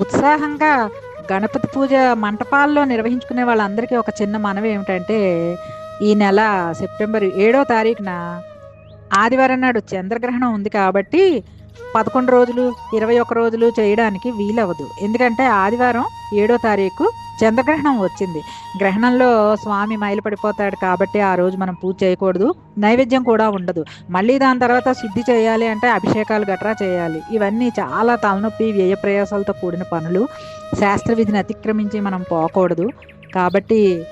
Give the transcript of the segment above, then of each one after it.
ఉత్సాహంగా గణపతి పూజ మంటపాల్లో నిర్వహించుకునే వాళ్ళందరికీ ఒక చిన్న మనవి ఏమిటంటే ఈ నెల సెప్టెంబర్ ఏడో తారీఖున ఆదివారం నాడు చంద్రగ్రహణం ఉంది కాబట్టి పదకొండు రోజులు ఇరవై ఒక్క రోజులు చేయడానికి వీలవ్వదు. ఎందుకంటే ఆదివారం ఏడో తారీఖు చంద్రగ్రహణం వచ్చింది. గ్రహణంలో స్వామి మైలుపడిపోతాడు కాబట్టి ఆ రోజు మనం పూజ చేయకూడదు. నైవేద్యం కూడా ఉండదు. మళ్ళీ దాని తర్వాత శుద్ధి చేయాలి అంటే అభిషేకాలు గట్రా చేయాలి. ఇవన్నీ చాలా తలనొప్పి వ్యయ ప్రయాసాలతో కూడిన పనులు. శాస్త్ర విధిని అతిక్రమించి మనం పోకూడదు. కాబట్టి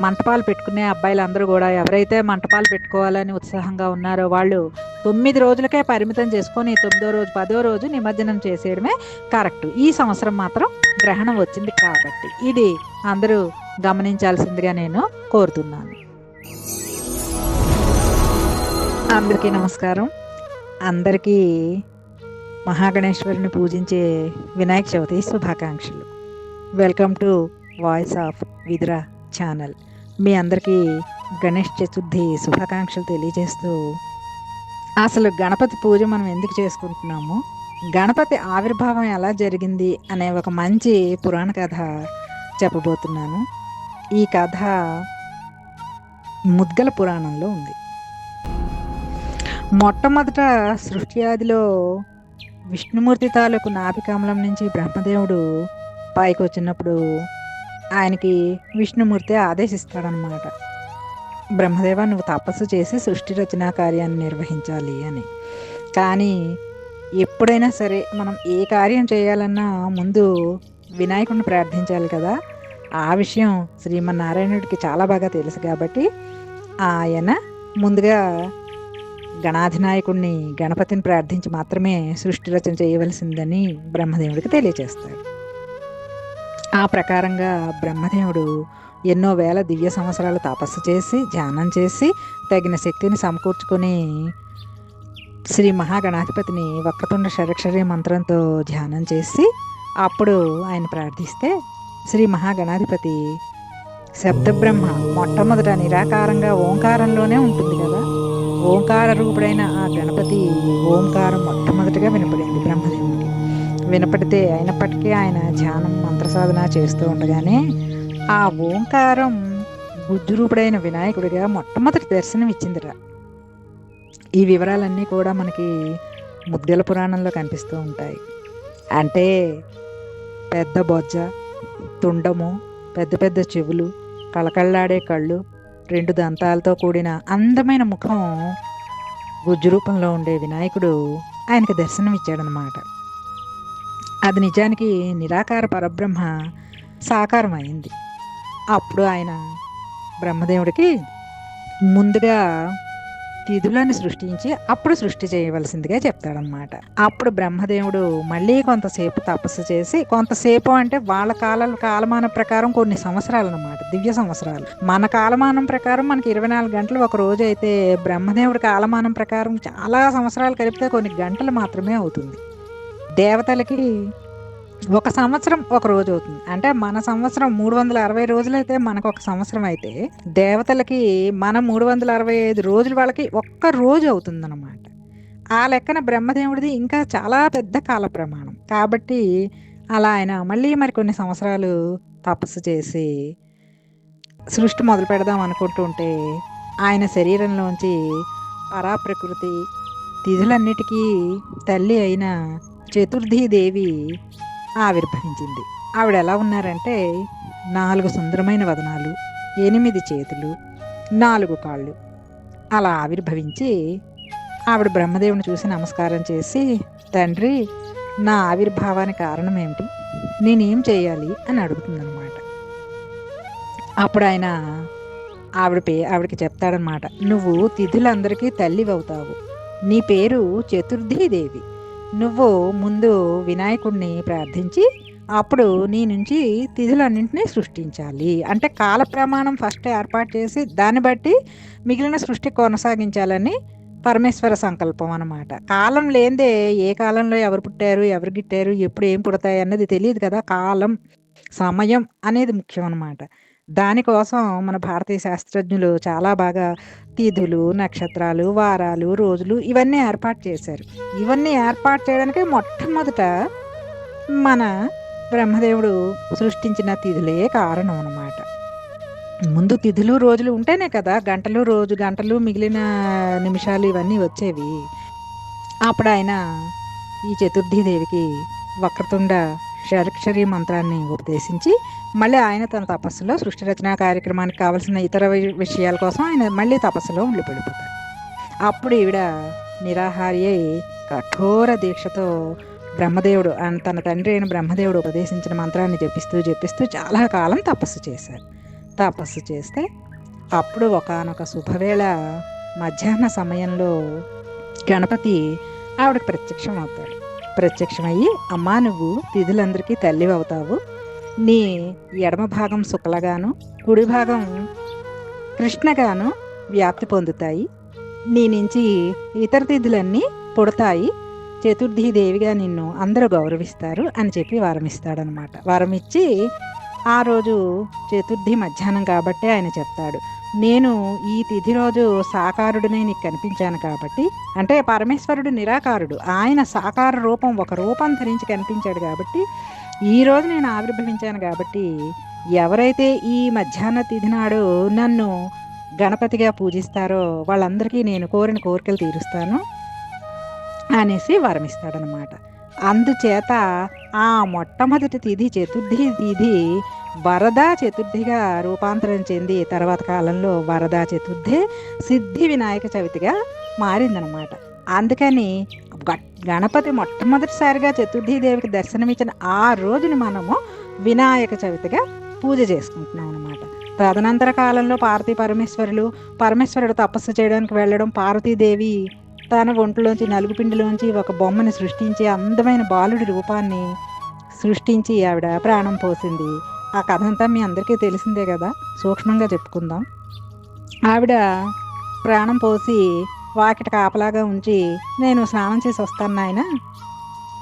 మంటపాలు పెట్టుకునే అబ్బాయిలందరూ కూడా ఎవరైతే మంటపాలు పెట్టుకోవాలని ఉత్సాహంగా ఉన్నారో వాళ్ళు తొమ్మిది రోజులకే పరిమితం చేసుకొని తొమ్మిదో రోజు పదో రోజు నిమజ్జనం చేసేయడమే కరెక్ట్. ఈ సంవత్సరం మాత్రం గ్రహణం వచ్చింది కాబట్టి ఇది అందరూ గమనించాల్సిందిగా నేను కోరుతున్నాను. అందరికీ నమస్కారం. అందరికీ మహాగణేశ్వరుని పూజించే వినాయక చవితి శుభాకాంక్షలు. Welcome to voice of Vidura channel. మీ అందరికీ గణేష్ చతుర్థి శుభాకాంక్షలు తెలియజేస్తూ అసలు గణపతి పూజ మనం ఎందుకు చేసుకుంటున్నాము? గణపతి ఆవిర్భావం ఎలా జరిగింది అనే ఒక మంచి పురాణ కథ చెప్పబోతున్నాను. ఈ కథ ముద్గల పురాణంలో ఉంది. మొట్టమొదట సృష్టి ఆదిలో విష్ణుమూర్తి తాలూకు నాభికమలం నుంచి బ్రహ్మదేవుడు పైకి వచ్చినప్పుడు ఆయనకి విష్ణుమూర్తి ఆదేశిస్తాడనమాట బ్రహ్మదేవ నువ్వు తపస్సు చేసి సృష్టి రచనా కార్యాన్ని నిర్వహించాలి అని. కానీ ఎప్పుడైనా సరే మనం ఏ కార్యం చేయాలన్నా ముందు వినాయకుడిని ప్రార్థించాలి కదా. ఆ విషయం శ్రీమన్నారాయణుడికి చాలా బాగా తెలుసు కాబట్టి ఆయన ముందుగా గణాధినాయకుడిని గణపతిని ప్రార్థించి మాత్రమే సృష్టి రచన చేయవలసిందని బ్రహ్మదేవుడికి తెలియజేస్తాడు. ఆ ప్రకారంగా బ్రహ్మదేవుడు ఎన్నో వేల దివ్య సంవత్సరాలు తపస్సు చేసి ధ్యానం చేసి తగిన శక్తిని సమకూర్చుకొని శ్రీ మహాగణాధిపతిని వక్రతుండ షరక్షరి మంత్రంతో ధ్యానం చేసి అప్పుడు ఆయన ప్రార్థిస్తే శ్రీ మహాగణాధిపతి శబ్దబ్రహ్మ మొట్టమొదట నిరాకారంగా ఓంకారంలోనే ఉంటుంది కదా. ఓంకార రూపుడైన ఆ గణపతి ఓంకారం మొట్టమొదటిగా వినపడింది బ్రహ్మదేవుడు వినపడితే అయినప్పటికీ ఆయన ధ్యానం మంత్రసాధన చేస్తూ ఉండగానే ఆ ఓంకారం బుద్ధురూపుడైన వినాయకుడిగా మొట్టమొదటి దర్శనం ఇచ్చిందిరా ఈ వివరాలన్నీ కూడా మనకి ముద్దెల పురాణంలో కనిపిస్తూ ఉంటాయి. అంటే పెద్ద బొజ్జ తుండము పెద్ద పెద్ద చెవులు కళకళ్ళాడే కళ్ళు రెండు దంతాలతో కూడిన అందమైన ముఖం గుజ్జు రూపంలో ఉండే వినాయకుడు ఆయనకు దర్శనం ఇచ్చాడనమాట అది నిజానికి నిరాకార పరబ్రహ్మ సాకారం అయింది అప్పుడు ఆయన బ్రహ్మదేవుడికి ముందుగా తిథులను సృష్టించి అప్పుడు సృష్టి చేయవలసిందిగా చెప్తాడనమాట అప్పుడు బ్రహ్మదేవుడు మళ్ళీ కొంతసేపు తపస్సు చేసి కొంతసేపు అంటే వాళ్ళ కాల కాలమానం ప్రకారం కొన్ని సంవత్సరాలు అనమాట దివ్య సంవత్సరాలు. మన కాలమానం ప్రకారం మనకి ఇరవై నాలుగు గంటలు ఒక రోజు అయితే బ్రహ్మదేవుడి కాలమానం ప్రకారం చాలా సంవత్సరాలు కలిపితే కొన్ని గంటలు మాత్రమే అవుతుంది. దేవతలకి ఒక సంవత్సరం ఒక రోజు అవుతుంది. అంటే మన సంవత్సరం మూడు వందల అరవై రోజులు అయితే మనకు ఒక సంవత్సరం అయితే దేవతలకి మన మూడు వందల అరవై ఐదు రోజులు వాళ్ళకి ఒక్క రోజు అవుతుందన్నమాట. ఆ లెక్కన బ్రహ్మదేవుడిది ఇంకా చాలా పెద్ద కాల ప్రమాణం. కాబట్టి అలా ఆయన మళ్ళీ మరి కొన్ని సంవత్సరాలు తపస్సు చేసి సృష్టి మొదలు పెడదాం అనుకుంటుంటే ఆయన శరీరంలోంచి పరాప్రకృతి తిథులన్నిటికీ తల్లి అయిన చతుర్థీదేవి ఆవిర్భవించింది. ఆవిడ ఎలా ఉన్నారంటే నాలుగు సుందరమైన వదనాలు ఎనిమిది చేతులు నాలుగు కాళ్ళు. అలా ఆవిర్భవించి ఆవిడ బ్రహ్మదేవుని చూసి నమస్కారం చేసి తండ్రి నా ఆవిర్భావానికి కారణం ఏమిటి? నేనేం చేయాలి? అని అడుగుతుందనమాట అప్పుడు ఆయన ఆవిడ పే ఆవిడకి చెప్తాడనమాట నువ్వు తిథులందరికీ తల్లి అవుతావు నీ పేరు చతుర్థీదేవి. నువ్వు ముందు వినాయకుడిని ప్రార్థించి అప్పుడు నీ నుంచి తిథులన్నింటినీ సృష్టించాలి. అంటే కాల ప్రమాణం ఫస్ట్ ఏర్పాటు చేసి దాన్ని బట్టి మిగిలిన సృష్టి కొనసాగించాలని పరమేశ్వర సంకల్పం అనమాట కాలం లేదే ఏ కాలంలో ఎవరు పుట్టారు ఎవరు గిట్టారు ఎప్పుడు ఏం పుడతాయి అన్నది తెలియదు కదా. కాలం సమయం అనేది ముఖ్యం అనమాట దానికోసం మన భారతీయ శాస్త్రజ్ఞులు చాలా బాగా తిథులు నక్షత్రాలు వారాలు రోజులు ఇవన్నీ ఏర్పాటు చేశారు. ఇవన్నీ ఏర్పాటు చేయడానికి మొట్టమొదట మన బ్రహ్మదేవుడు సృష్టించిన తిథులే కారణం అన్నమాట. ముందు తిథులు రోజులు ఉంటేనే కదా గంటలు రోజు గంటలు మిగిలిన నిమిషాలు ఇవన్నీ వచ్చేవి. అప్పుడు ఆయన ఈ చతుర్థీదేవికి వక్రతుండ షరక్షరి మంత్రాన్ని ఉపదేశించి మళ్ళీ ఆయన తన తపస్సులో సృష్టి రచన కార్యక్రమానికి కావాల్సిన ఇతర విషయాల కోసం ఆయన మళ్ళీ తపస్సులో ఉండిపోయిపోతారు అప్పుడు ఈవిడ నిరాహారి అయి కఠోర దీక్షతో బ్రహ్మదేవుడు ఆయన తన తండ్రి అయిన బ్రహ్మదేవుడు ఉపదేశించిన మంత్రాన్ని జపిస్తూ జపిస్తూ చాలా కాలం తపస్సు చేశారు. తపస్సు చేస్తే అప్పుడు ఒకానొక శుభవేళ మధ్యాహ్న సమయంలో గణపతి ఆవిడకి ప్రత్యక్షం అవుతాడు ప్రత్యక్షమయ్యి అమ్మా నువ్వు తిథులందరికీ తల్లి అవుతావు నీ ఎడమ భాగం శుక్లగాను కుడి భాగం కృష్ణగాను వ్యాప్తి పొందుతాయి. నీ నుంచి ఇతర తిథులన్నీ పుడతాయి. చతుర్థి దేవిగా నిన్ను అందరూ గౌరవిస్తారు అని చెప్పి వరం ఇస్తాడనమాట వరం ఇచ్చి ఆ రోజు చతుర్థి మధ్యాహ్నం కాబట్టి ఆయన చెప్తాడు. నేను ఈ తిథి రోజు సాకారుడినే నీకు కనిపించాను కాబట్టి అంటే పరమేశ్వరుడు నిరాకారుడు. ఆయన సాకార రూపం ఒక రూపం ధరించి కనిపించాడు కాబట్టి ఈ రోజు నేను ఆవిర్భవించాను కాబట్టి ఎవరైతే ఈ మధ్యాహ్న తిథి నాడు నన్ను గణపతిగా పూజిస్తారో వాళ్ళందరికీ నేను కోరిన కోరికలు తీరుస్తాను అనేసి వరమిస్తాడనమాట అందుచేత ఆ మొట్టమొదటి తిథి చతుర్థి తిథి వరదా చతుర్థిగా రూపాంతరం చెంది తర్వాత కాలంలో వరదా చతుర్థి సిద్ధి వినాయక చవితిగా మారిందనమాట అందుకని గణపతి మొట్టమొదటిసారిగా చతుర్థి దేవికి దర్శనమిచ్చిన ఆ రోజుని మనము వినాయక చవితిగా పూజ చేసుకుంటున్నాం అనమాట తదనంతర కాలంలో పార్వతీ పరమేశ్వరులు పరమేశ్వరుడు తపస్సు చేయడానికి వెళ్ళడం పార్వతీదేవి తన ఒంట్లోంచి నలుగుపిండిలోంచి ఒక బొమ్మని సృష్టించి అందమైన బాలుడి రూపాన్ని సృష్టించి ఆవిడ ప్రాణం పోసింది. ఆ కథ అంతా మీ అందరికీ తెలిసిందే కదా? సూక్ష్మంగా చెప్పుకుందాం. ఆవిడ ప్రాణం పోసి వాకిట కాపలాగా ఉంచి నేను స్నానం చేసి వస్తాను నాయన.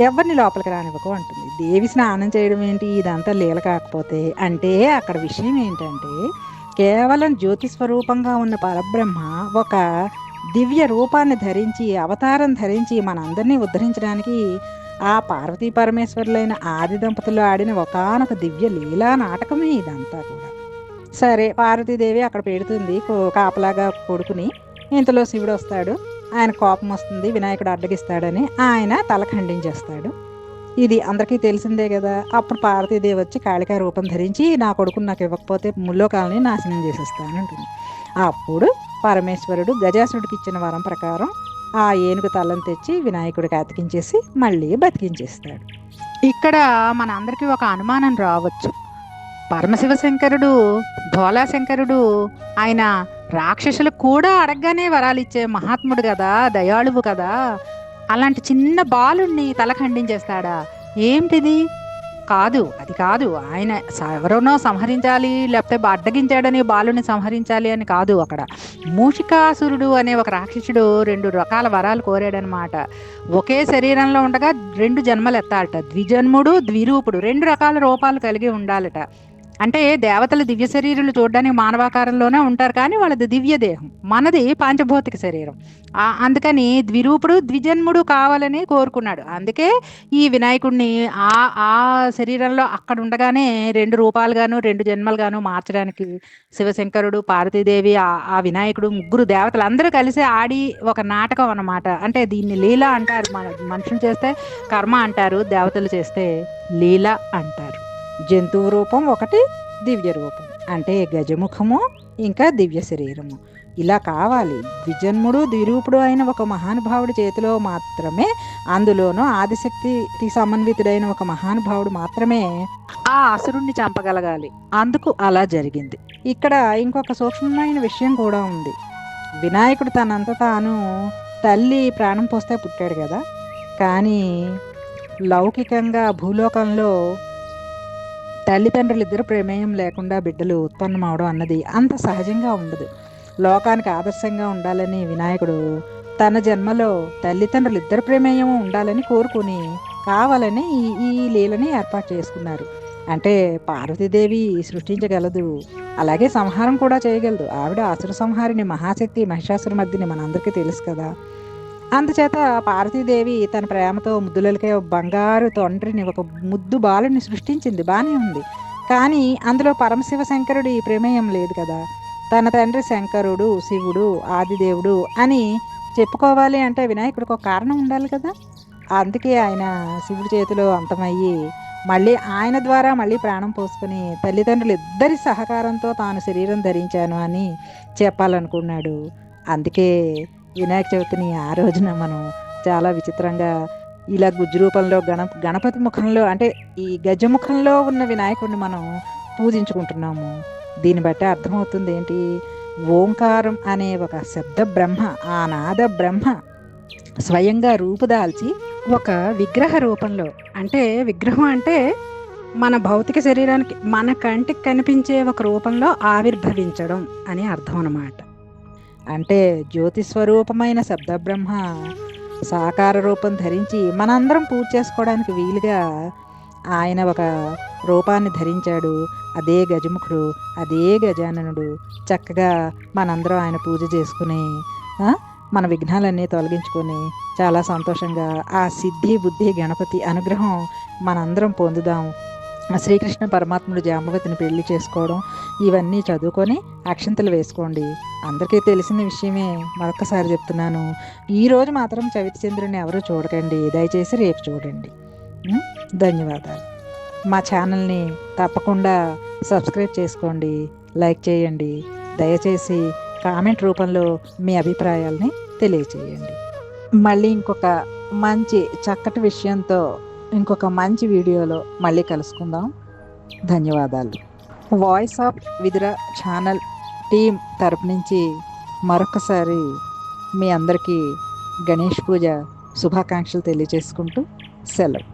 ఎవరిని లోపలికి రానివ్వకు అంటుంది. దేవి స్నానం చేయడం ఏంటి? ఇదంతా లీల కాకపోతే అంటే అక్కడ విషయం ఏంటంటే కేవలం జ్యోతి స్వరూపంగా ఉన్న పరబ్రహ్మ ఒక దివ్య రూపాన్ని ధరించి అవతారం ధరించి మనందరినీ ఉద్ధరించడానికి ఆ పార్వతీ పరమేశ్వరులైన ఆది దంపతులు ఆడిన ఒకానొక దివ్య లీలా నాటకమే ఇదంతా కూడా. సరే పార్వతీదేవి అక్కడ పెడుతుంది కో- కాపలాగా కొడుకుని. ఇంతలో శివుడు వస్తాడు. ఆయన కోపం వస్తుంది వినాయకుడు అడ్డగిస్తాడని ఆయన తల ఖండించేస్తాడు. ఇది అందరికీ తెలిసిందే కదా. అప్పుడు పార్వతీదేవి వచ్చి కాళికా రూపం ధరించి నా కొడుకుని నాకు ఇవ్వకపోతే ముల్లోకాలని నాశనం చేసేస్తానంటుంది. అప్పుడు పరమేశ్వరుడు గజాసుడికి ఇచ్చిన వరం ప్రకారం ఆ ఏనుగు తలను తెచ్చి వినాయకుడికి అతికించేసి మళ్ళీ బతికించేస్తాడు. ఇక్కడ మన అందరికీ ఒక అనుమానం రావచ్చు. పరమశివ శంకరుడు భోలాశంకరుడు ఆయన రాక్షసులకు కూడా అడగగానే వరాలు ఇచ్చే మహాత్ముడు కదా దయాళువు కదా. అలాంటి చిన్న బాలుణ్ణి తల ఖండించేస్తాడా? ఏంటిది? కాదు అది కాదు. ఆయన స- ఎవరినో సంహరించాలి లేకపోతే అడ్డగించాడని బాలుని సంహరించాలి అని కాదు అక్కడ. మూషికాసురుడు అనే ఒక రాక్షసుడు రెండు రకాల వరాలు కోరాడనమాట ఒకే శరీరంలో ఉండగా రెండు జన్మలు ఎత్తాలట ద్విజన్ముడు ద్విరూపుడు రెండు రకాల రూపాలు కలిగి ఉండాలట. అంటే దేవతల దివ్య శరీరాలు చూడడానికి మానవాకారంలోనే ఉంటారు కానీ వాళ్ళది దివ్య దేహం. మనది పాంచభౌతిక శరీరం. అందుకని ద్విరూపుడు ద్విజన్ముడు కావాలని కోరుకున్నాడు. అందుకే ఈ వినాయకుడిని ఆ ఆ శరీరంలో అక్కడ ఉండగానే రెండు రూపాలుగాను రెండు జన్మలుగాను మార్చడానికి శివశంకరుడు పార్వతీదేవి ఆ ఆ వినాయకుడు ముగ్గురు దేవతలు అందరూ కలిసి ఆడి ఒక నాటకం అన్నమాట. అంటే దీన్ని లీల అంటారు మన మనుషులు చేస్తే కర్మ అంటారు దేవతలు చేస్తే లీల అంటారు. జంతువు రూపం ఒకటి దివ్య రూపం. అంటే గజముఖము ఇంకా దివ్య శరీరము. ఇలా కావాలి. ద్విజన్ముడు ద్విరూపుడు అయిన ఒక మహానుభావుడి చేతిలో మాత్రమే అందులోనూ ఆదిశక్తి సమన్వితుడైన ఒక మహానుభావుడు మాత్రమే ఆ అసురుణ్ణి చంపగలగాలి. అందుకు అలా జరిగింది. ఇక్కడ ఇంకొక సూక్ష్మమైన విషయం కూడా ఉంది. వినాయకుడు తనంత తాను తల్లి ప్రాణం పోస్తే పుట్టాడు కదా. కానీ లౌకికంగా భూలోకంలో తల్లిదండ్రులు ఇద్దరు ప్రమేయం లేకుండా బిడ్డలు ఉత్పన్నమవడం అన్నది అంత సహజంగా ఉండదు. లోకానికి ఆదర్శంగా ఉండాలని వినాయకుడు తన జన్మలో తల్లిదండ్రులు ఇద్దరు ప్రమేయం ఉండాలని కోరుకుని కావాలని ఈ ఈ లీలని ఏర్పాటు చేసుకున్నారు. అంటే పార్వతీదేవి సృష్టించగలదు. అలాగే సంహారం కూడా చేయగలదు. ఆవిడ అసుర సంహారిని మహాశక్తి మహిషాసుర మధ్యని మనందరికీ తెలుసు కదా. అందుచేత పార్వతీదేవి తన ప్రేమతో ముద్దులకే బంగారు తండ్రిని ఒక ముద్దు బాలుని సృష్టించింది. బాగానే ఉంది. కానీ అందులో పరమశివ శంకరుడి ప్రమేయం లేదు కదా. తన తండ్రి శంకరుడు శివుడు ఆదిదేవుడు అని చెప్పుకోవాలి అంటే వినాయకుడికి ఒక కారణం ఉండాలి కదా. అందుకే ఆయన శివుడి చేతిలో అంతమయ్యి మళ్ళీ ఆయన ద్వారా మళ్ళీ ప్రాణం పోసుకుని తల్లిదండ్రులు ఇద్దరి సహకారంతో తాను శరీరం ధరించాను అని చెప్పాలనుకున్నాడు. అందుకే వినాయక చవితిని ఆ రోజున మనం చాలా విచిత్రంగా ఇలా గుజ్జు రూపంలో గణ గణపతి ముఖంలో అంటే ఈ గజముఖంలో ఉన్న వినాయకుడిని మనం పూజించుకుంటున్నాము. దీన్ని బట్టి అర్థమవుతుంది ఏంటి? ఓంకారం అనే ఒక శబ్ద బ్రహ్మ ఆ నాద బ్రహ్మ స్వయంగా రూపుదాల్చి ఒక విగ్రహ రూపంలో అంటే విగ్రహం అంటే మన భౌతిక శరీరానికి మన కంటికి కనిపించే ఒక రూపంలో ఆవిర్భవించడం అని అర్థం అన్నమాట. అంటే జ్యోతి స్వరూపమైన శబ్దబ్రహ్మ సాకార రూపం ధరించి మనందరం పూజ చేసుకోవడానికి వీలుగా ఆయన ఒక రూపాన్ని ధరించాడు. అదే గజముఖుడు అదే గజాననుడు. చక్కగా మనందరం ఆయన పూజ చేసుకుని మన విఘ్నాలన్నీ తొలగించుకొని చాలా సంతోషంగా ఆ సిద్ధి బుద్ధి గణపతి అనుగ్రహం మనందరం పొందుదాం. ఆ శ్రీకృష్ణ పరమాత్ముడు జాంబవతిని పెళ్ళి చేసుకోవడం ఇవన్నీ చదువుకొని అక్షంతలు వేసుకోండి. అందరికీ తెలిసిన విషయమే. మరొకసారి చెప్తున్నాను. ఈరోజు మాత్రం చవితి చంద్రుని ఎవరు చూడకండి. దయచేసి రేపు చూడండి. ధన్యవాదాలు. మా ఛానల్ని తప్పకుండా సబ్స్క్రైబ్ చేసుకోండి. లైక్ చేయండి. దయచేసి కామెంట్ రూపంలో మీ అభిప్రాయాల్ని తెలియచేయండి. మళ్ళీ ఇంకొక మంచి చక్కటి విషయంతో ఇంకొక మంచి వీడియోలో మళ్ళీ కలుసుకుందాం. ధన్యవాదాలు. Voice of Vidura channel team తరపు నుంచి మరొకసారి మీ అందరికీ గణేష్ పూజ శుభాకాంక్షలు తెలియజేసుకుంటూ సెలవు.